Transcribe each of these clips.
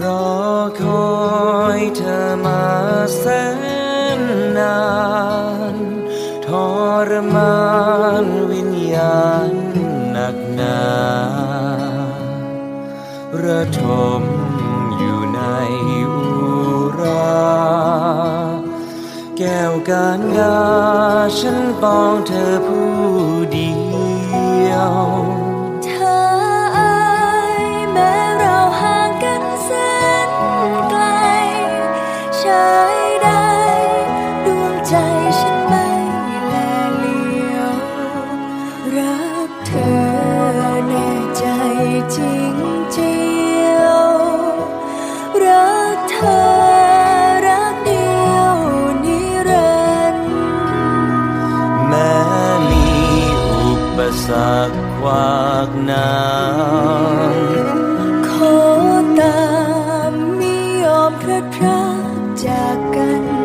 รอคอยเธอมาแสนนานทรมานวิญญาณหนักหนาระทมอยู่ในอุรา แก้วการงาฉันปองเธอผู้เดียว ใจฉันไม่แลเลียว รักเธอแน่ใจจริงเจียว รักเธอรักเดียวนิรันดร์แม้มีอุปสรรคขวากน้าขอตามไม่ยอมพลัดพรากจากกัน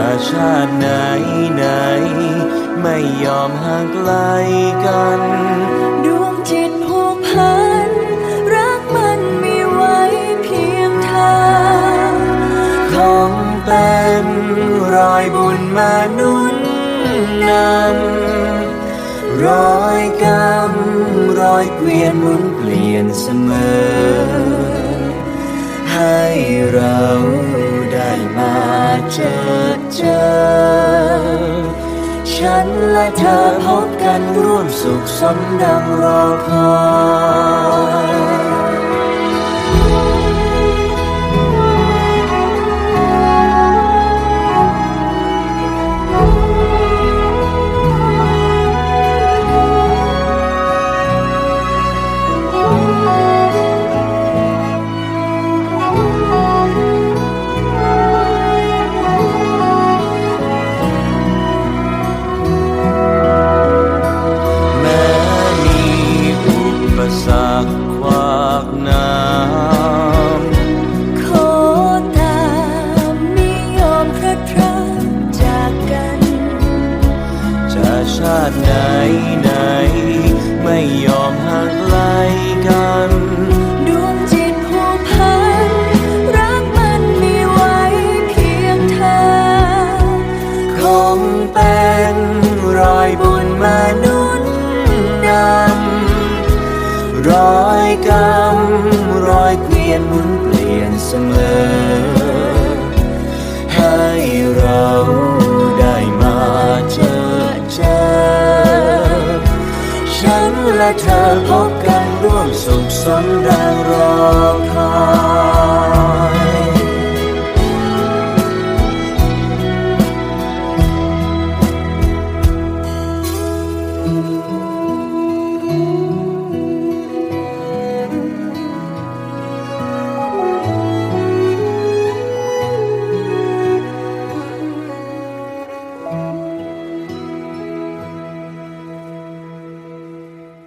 จะชาติไหนไหน ไม่ยอมห่างไกลกัน ดวงจิตผูกพัน รักมันมีไว้เพียงเธอคงเป็นรอยบุญมานุนนำรอยกรรมรอยเกวียนมุนเปลี่ยนเสมอ ให้เราได้มาเจอ เจอ ฉันและเธอพบกันร่วมสุขสมดังรอคอย ชาติไหนไหน ไม่ยอมห่างไกลกันดวงจิตผูกพันรักมันมีไว้เพียงเธอ คงเป็นรอยบุญมาหนุนนำรอยกรรมรอยเกวียนหมุนเปลี่ยนเสมอ พบกันร่วมสุขสมดังรอคอย